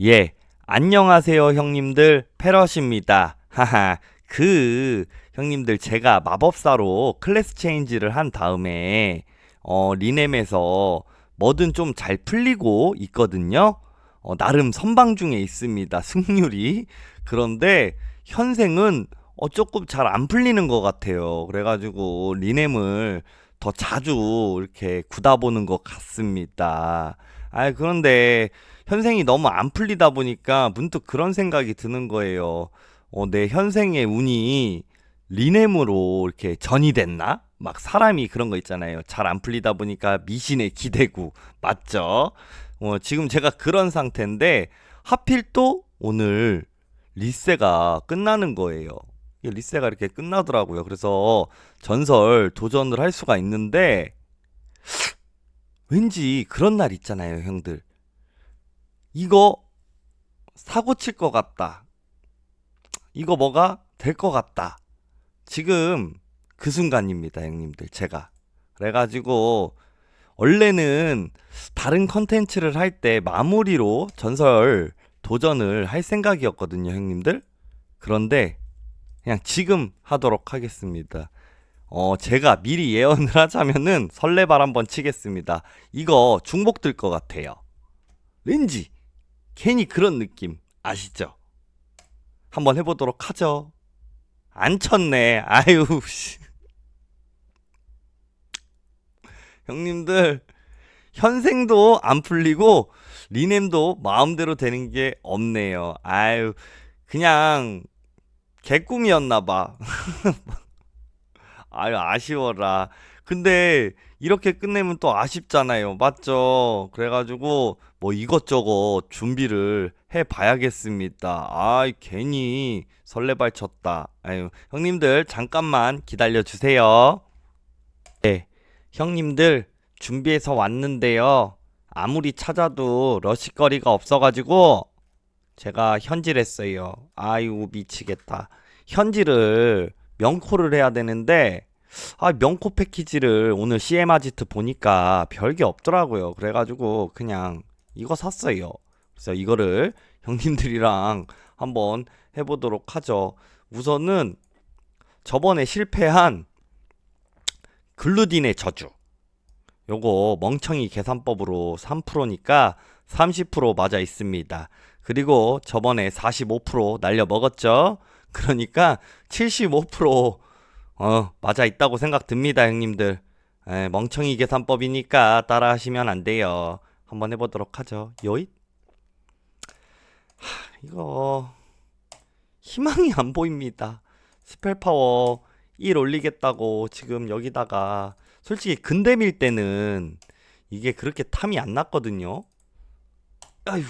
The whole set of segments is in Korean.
예, 안녕하세요, 형님들. 패럿입니다. 하하, 그, 형님들, 제가 마법사로 클래스 체인지를 한 다음에, 어, 리넴에서 뭐든 좀 잘 풀리고 있거든요. 어, 나름 선방 중에 있습니다, 승률이. 그런데, 현생은 어, 조금 잘 안 풀리는 것 같아요. 그래가지고, 리넴을 더 자주 이렇게 굳어 보는 것 같습니다. 아, 그런데, 현생이 너무 안 풀리다 보니까 문득 그런 생각이 드는 거예요. 어, 내 현생의 운이 리넴으로 이렇게 전이 됐나? 막 사람이 그런 거 있잖아요. 잘 안 풀리다 보니까 미신에 기대고 맞죠? 어, 지금 제가 그런 상태인데 하필 또 오늘 리세가 끝나는 거예요. 리세가 이렇게 끝나더라고요. 그래서 전설 도전을 할 수가 있는데 왠지 그런 날 있잖아요, 형들. 이거 사고 칠 것 같다. 이거 뭐가 될 것 같다. 지금 그 순간입니다, 형님들. 제가. 그래가지고, 원래는 다른 컨텐츠를 할 때 마무리로 전설 도전을 할 생각이었거든요, 형님들. 그런데 그냥 지금 하도록 하겠습니다. 어, 제가 미리 예언을 하자면은 설레발 한번 치겠습니다. 이거 중복 들것 같아요. 왠지 괜히 그런 느낌 아시죠? 한번 해보도록 하죠. 안 쳤네. 아유 씨. 형님들 현생도 안 풀리고 리넴도 마음대로 되는 게 없네요. 아유 그냥 개꿈이었나 봐. 아유 아쉬워라. 근데 이렇게 끝내면 또 아쉽잖아요. 맞죠? 그래가지고 뭐 이것저것 준비를 해 봐야겠습니다. 아, 괜히 설레발 쳤다. 아유, 형님들 잠깐만 기다려 주세요. 네, 형님들 준비해서 왔는데요. 아무리 찾아도 러시거리가 없어가지고 제가 현질했어요. 아유 미치겠다. 현질을 명코를 해야 되는데 아 명코 패키지를 오늘 CM 아지트 보니까 별게 없더라고요. 그래가지고 그냥 이거 샀어요. 그래서 이거를 형님들이랑 한번 해보도록 하죠. 우선은 저번에 실패한 글루딘의 저주. 요거 멍청이 계산법으로 3%니까 30% 맞아 있습니다. 그리고 저번에 45% 날려 먹었죠. 그러니까 75% 어, 맞아 있다고 생각 듭니다, 형님들. 에, 멍청이 계산법이니까 따라 하시면 안 돼요. 한번 해보도록 하죠. 요잇. 하, 이거 희망이 안 보입니다. 스펠 파워 1 올리겠다고 지금 여기다가 솔직히 근대 밀 때는 이게 그렇게 탐이 안 났거든요. 아휴.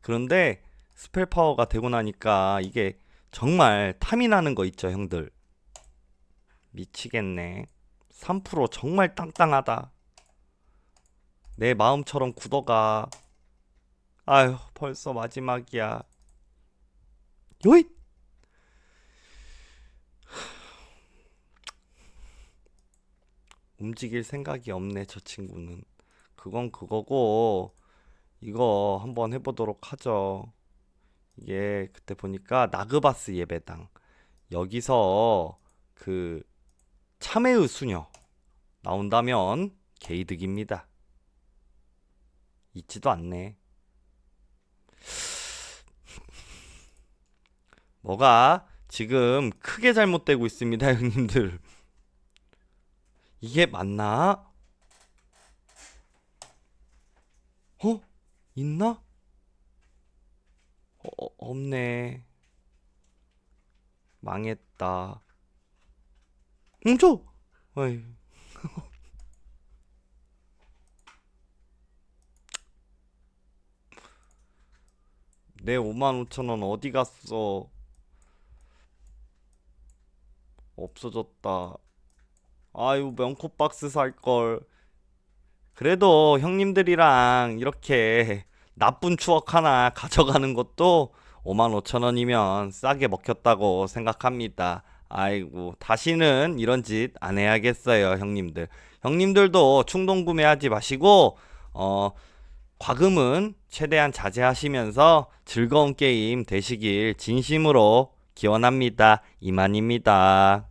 그런데 스펠 파워가 되고 나니까 이게 정말 탐이 나는 거 있죠, 형들. 미치겠네. 3% 정말 땅땅하다. 내 마음처럼 굳어가. 아휴, 벌써 마지막이야. 요잇! 움직일 생각이 없네, 저 친구는. 그건 그거고, 이거 한번 해보도록 하죠. 이게 그때 보니까 나그바스 예배당. 여기서 그 참회의 수녀 나온다면 개이득입니다. 있지도 않네. 뭐가 지금 크게 잘못되고 있습니다, 형님들. 이게 맞나? 어? 있나? 어, 어, 없네. 망했다. 뭉쳐! 어이. 내 55,000원 어디 갔어? 없어졌다. 아유, 명코 박스 살 걸. 그래도 형님들이랑 이렇게 나쁜 추억 하나 가져가는 것도 55,000원이면 싸게 먹혔다고 생각합니다. 아이고, 다시는 이런 짓 안 해야겠어요, 형님들. 형님들도 충동 구매하지 마시고, 어, 과금은 최대한 자제하시면서 즐거운 게임 되시길 진심으로 기원합니다. 이만입니다.